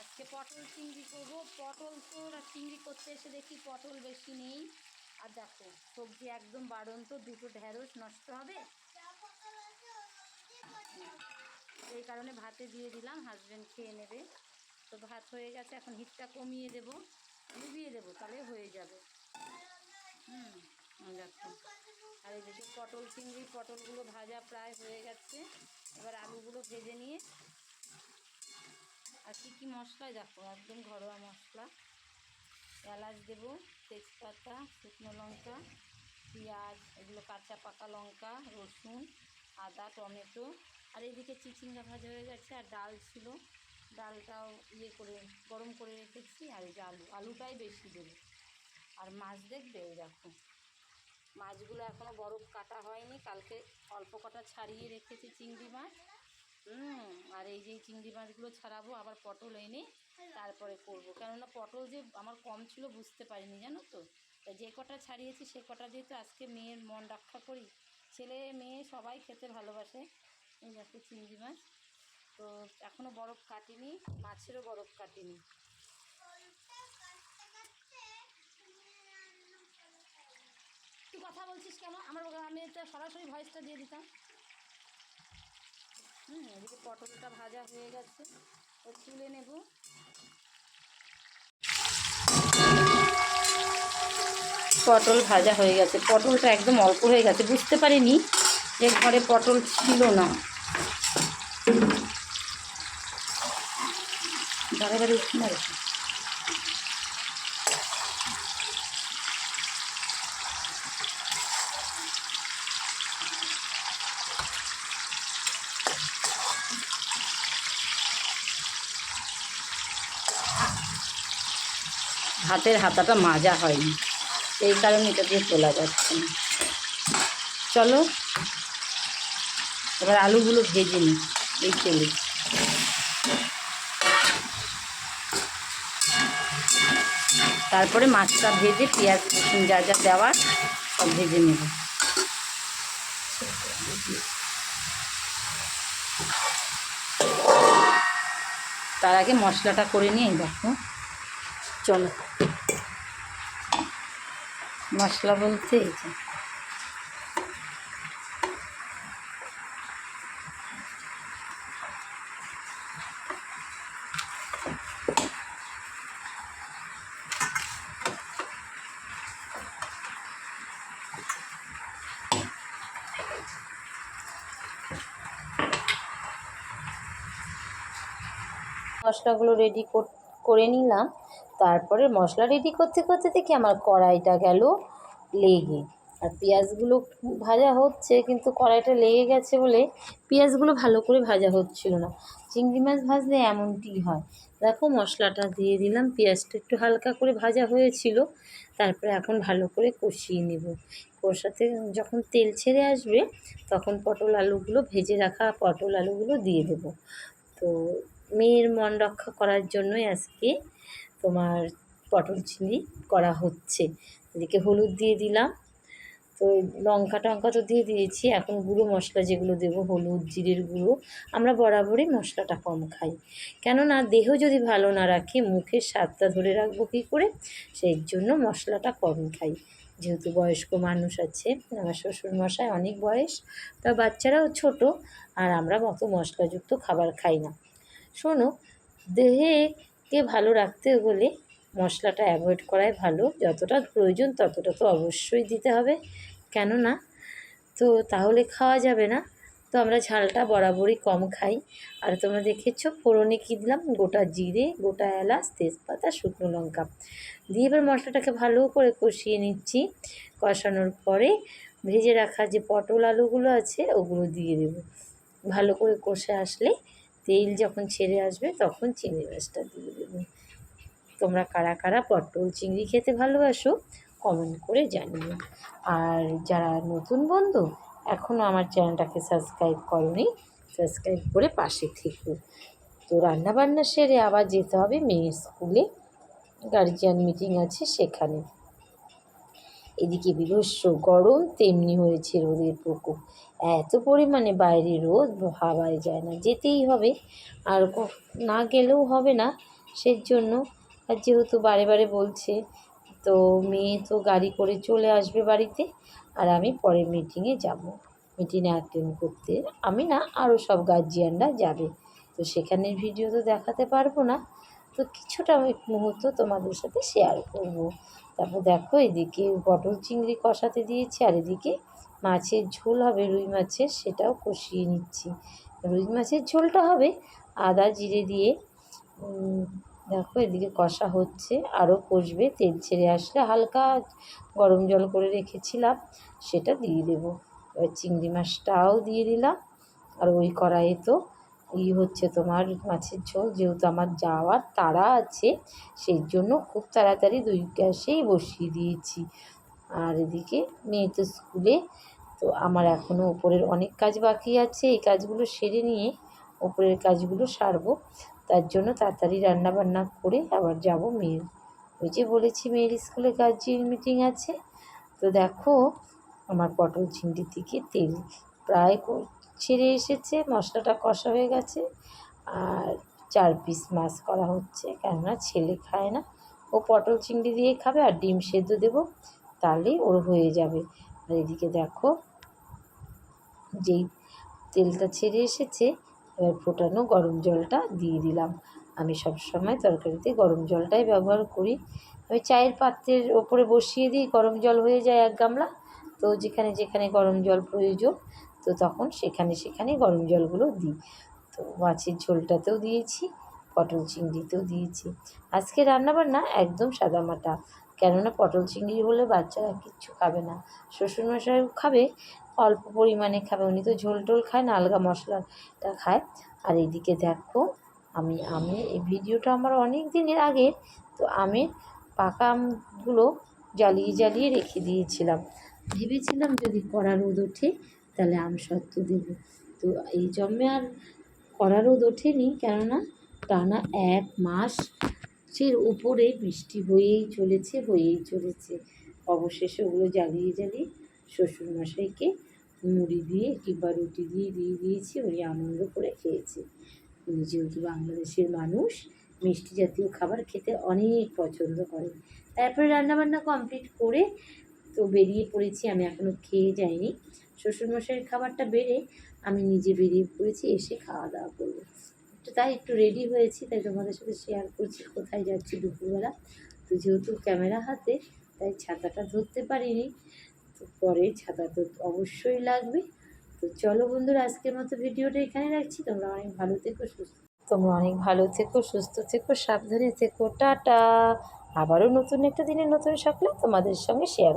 আজকে পটল চিংড়ি করব। পটল তো চিংড়ি করতে এসে দেখি পটল বেশি নেই। আর দেখো, সবজি একদম বাড়ন্ত, দুটো ঢেঁড়স নষ্ট হবে। এই কারণে ভাতে দিয়ে দিলাম হাজবেন্ড খেয়ে নেবে। তো ভাত হয়ে গেছে, এখন হিটটা কমিয়ে দেব। ডুবিয়ে দেবো, তাহলে হয়ে যাবে। হুম, দেখো। আর এই যে পটল, চিংড়ি পটলগুলো ভাজা প্রায় হয়ে গেছে। এবার আলুগুলো ভেজে নিয়ে আর কী কী মশলা, দেখো একদম ঘরোয়া মশলা। এলাচ দেবো, তেজপাতা, শুকনো লঙ্কা, পেঁয়াজ, এগুলো কাঁচা পাকা লঙ্কা, রসুন, আদা, টমেটো। আর এদিকে চিচিঙ্গা ভাজা হয়ে গেছে আর ডাল ছিল। ডালটাও ইয়ে করে, গরম করে রেখেছি আর এই যে আলু। আলুটাই বেশি দেবো। আর মাছ দেখবে এই দেখো। মাছগুলো এখনও বরফ কাটা হয়নি, কালকে অল্প কটা ছাড়িয়ে রেখেছি চিংড়ি মাছ। হুম, আর এই যে চিংড়ি মাছগুলো ছাড়াবো, আবার পটল এনে তারপরে করব। কেননা পটল যে আমার কম ছিল, বুঝতে পারিনি, জানো তো? যে কটা ছাড়িয়েছি, সে কটা যেহেতু আজকে মেয়ের মন রক্ষা করি, ছেলে, মেয়ে সবাই খেতে ভালোবাসে এই দেখো চিংড়ি মাছ। তো এখনও বরফ কাটিনি, মাছেরও বরফ কাটিনি। কথা বলছিস কেন? আমার আমি এটা সরাসরি ভয়েসটা দিয়ে দিতাম। হুম, এদিকে পটলটা ভাজা হয়ে গেছে। ও তুলে নেব। পটল ভাজা হয়ে গেছে। পটলটা একদম অল্প হয়ে গেছে। বুঝতে পারিনি যে ঘরে পটল ছিল না। বারে বারে উঠে না হাতের হাতাটা মাজা হয়নি। এই কারণে এটা দিয়ে তোলা যাচ্ছে না। চলো, এবার আলুগুলো ভেজে নিই এই তেলে। তারপরে মাছটা ভেজে পেঁয়াজ, রসুন যা যা দেওয়ার সব ভেজে নেব। তার আগে মশলাটা করে নিয়ে দেখো। চলো। মশলা বলতে এই যে। মশলাগুলো রেডি করে নিলাম। তারপরে মশলা রেডি করতে করতে দেখি আমার কড়াইটা গেল লেগে। আর পেঁয়াজগুলো ভাজা হচ্ছে, কিন্তু কড়াইটা লেগে গেছে বলে পেঁয়াজগুলো ভালো করে ভাজা হচ্ছিল না। চিংড়ি মাছ ভাজলে এমনটি হয়। দেখো মশলাটা দিয়ে দিলাম, পেঁয়াজটা একটু হালকা করে ভাজা হয়েছিল। তারপরে এখন ভালো করে কষিয়ে নেব। কষাতে যখন তেল ছেড়ে আসবে, তখন পটল আলুগুলো ভেজে রাখা পটল আলুগুলো দিয়ে দেবো। তো মেয়ের মন রক্ষা করার জন্যই আজকে তোমার পটল চিংড়ি করা হচ্ছে। এদিকে হলুদ দিয়ে দিলাম। তো লঙ্কা টঙ্কা তো দিয়ে দিয়েছি। এখন গুঁড়ো মশলা যেগুলো দেবো, হলুদ, জিরের গুঁড়ো, আমরা বরাবরই মশলাটা কম খাই। কেননা দেহ যদি ভালো না রাখে, মুখের স্বাদটা ধরে রাখব কী করে? সেই জন্য মশলাটা কম খাই। যেহেতু বয়স্ক মানুষ আছে, আমার শ্বশুর মশাই অনেক বয়স, তা বাচ্চারাও ছোট, আর আমরা অত মশলাযুক্ত খাবার খাই না। শোনো, দেহেকে ভালো রাখতে হলে মশলাটা অ্যাভয়েড করাই ভালো। যতটা প্রয়োজন ততটা তো অবশ্যই দিতে হবে। কেননা, তো তাহলে খাওয়া যাবে না। তো আমরা ঝালটা বরাবরই কম খাই। আর তোমরা দেখেছ, ফোড়নে কী দিলাম? গোটা জিরে, গোটা এলাচ, তেজপাতা, শুকনো লঙ্কা। দিয়ে এবার মশলাটাকে ভালো করে কষিয়ে নিচ্ছি। কষানোর পরে ভেজে রাখা যে পটল আলুগুলো আছে, ওগুলো দিয়ে দেবো। ভালো করে কষে আসলে তেল যখন ছেড়ে আসবে, তখন চিংড়ি মাছটা দিয়ে দেবো। তোমরা কারা কারা পটল, চিংড়ি খেতে ভালোবাসো কমেন্ট করে জানিও। আর যারা নতুন বন্ধু এখনও আমার চ্যানেলটাকে সাবস্ক্রাইব করনি সাবস্ক্রাইব করে পাশে থেকো। তো রান্নাবান্না সেরে আবার যেতে হবে মেয়ের স্কুলে। গার্জিয়ান মিটিং আছে সেখানে। এদিকে বিভস্ম গরম তেমনি হয়েছে রোদের প্রকোপ। এত পরিমাণে বাইরে রোদ ভাবাই যায় না, যেতেই হবে। আর না গেলেও হবে না সেই জন্য আর যেহেতু বারে বারে বলছে, তো মেয়ে তো গাড়ি করে চলে আসবে বাড়িতে, আর আমি পরে মিটিংয়ে যাব। মিটিংয়ে অ্যাটেন্ড করতে। আমি না আরও সব গার্জিয়ানরা যাবে। তো সেখানের ভিডিও তো দেখাতে পারব না। তো কিছুটা মুহূর্ত তোমাদের সাথে শেয়ার করব। তারপর দেখো, এদিকে পটল চিংড়ি কষাতে দিয়েছি, আর এদিকে মাছের ঝোল হবে রুই মাছের, সেটাও কষিয়ে নিচ্ছি। রুই মাছের ঝোলটা হবে আদা জিরে দিয়ে। দেখো, এদিকে কষা হচ্ছে, আরও কষবে, তেল ছেড়ে আসলে হালকা গরম জল করে রেখেছিলাম, সেটা দিয়ে দেবো। এবার চিংড়ি মাছটাও দিয়ে দিলাম, আর ওই কড়াইয়ে তো ই হচ্ছে তোমার মাছের ঝোল, যেহেতু আমার যাওয়ার তাড়া আছে, সেই জন্য খুব তাড়াতাড়ি দুই গ্যাসেই বসিয়ে দিয়েছি। আর এদিকে মেয়ে তো স্কুলে, তো আমার এখনও ওপরের অনেক কাজ বাকি আছে, এই কাজগুলো সেরে নিয়ে ওপরের কাজগুলো সারবো। তার জন্য তাড়াতাড়ি রান্না বান্না করে আবার যাব মেয়ের ওই যে বলেছি মেয়ের স্কুলে গার্জিয়ান মিটিং আছে। তো দেখো, আমার পটল চিংড়ির দিকে তেল প্রায় ছেড়ে এসেছে, মশলাটা কষা হয়ে গেছে আর চার পিস মাছ করা হচ্ছে, কেননা ছেলে খায় না। ও পটল চিংড়ি দিয়ে খাবে আর ডিম সেদ্ধ দেবো, তাহলেই ওর হয়ে যাবে। আর এদিকে দেখো, যেই তেলটা ছেড়ে এসেছে, এবার ফোটানো গরম জলটা দিয়ে দিলাম। আমি সব সময় তরকারিতে গরম জলটাই ব্যবহার করি। আমি চায়ের পাত্রের ওপরে বসিয়ে দিই, গরম জল হয়ে যায় এক গামলা। তো যেখানে যেখানে গরম জল প্রয়োজন তো তখন সেখানে সেখানে গরম জলগুলো দিই। তো মাছের ঝোলটাতেও দিয়েছি, পটল চিংড়িতেও দিয়েছি। আজকে রান্নাবান্না একদম সাদামাটা কেননা পটল চিংড়ি হলে বাচ্চারা কিচ্ছু খাবে না। শ্বশুরমশাইও খাবে, অল্প পরিমাণে খাবে, উনি তো ঝোল টোল খায় না, আলগা মশলাটা খায়। আর এইদিকে দেখো, আমি আমি এই ভিডিওটা আমার অনেক দিনের আগে, তো আমের পাকা আমগুলো জ্বালিয়ে জ্বালিয়ে রেখে দিয়েছিলাম। ভেবেছিলাম যদি কড়া রোদ ওঠে তাহলে আম সত্ত্ব দেবো। তো এই জন্মে আর কড়া রোদ ওঠেনি, কেননা টানা এক মাস সের উপরে বৃষ্টি হয়েই চলেছে হয়েই চলেছে। অবশেষে ওগুলো জ্বালিয়ে জ্বালিয়ে শ্বশুরমশাইকে মুড়ি দিয়ে কিংবা রুটি দিয়ে দিয়ে দিয়েছি, উনি আনন্দ করে খেয়েছে। যেহেতু বাংলাদেশের মানুষ, মিষ্টি জাতীয় খাবার খেতে অনেক পছন্দ করে তারপরে রান্নাবান্না কমপ্লিট করে তো বেরিয়ে পড়েছি, আমি এখনও খেয়ে যাইনি। শ্বশুরমশাইয়ের খাবারটা বেড়ে আমি নিজে বেরিয়ে পড়েছি, এসে খাওয়া দাওয়া করব। তো তাই একটু রেডি হয়েছি, তাই তোমাদের সাথে শেয়ার করছি কোথায় যাচ্ছি দুপুরবেলা। তো যেহেতু ক্যামেরা হাতে, তাই ছাতাটা ধরতে পারিনি, তো পরে ছাতা তো অবশ্যই লাগবে। তো চলো বন্ধুরা, আজকের মতো ভিডিওটা এখানে রাখছি। তোমরা অনেক ভালো থেকো, সুস্থ তোমরা অনেক ভালো থেকো, সুস্থ থেকো, সাবধানে থেকো, টাটা। আবারও নতুন একটা দিনে নতুন সকালে তোমাদের সঙ্গে শেয়ার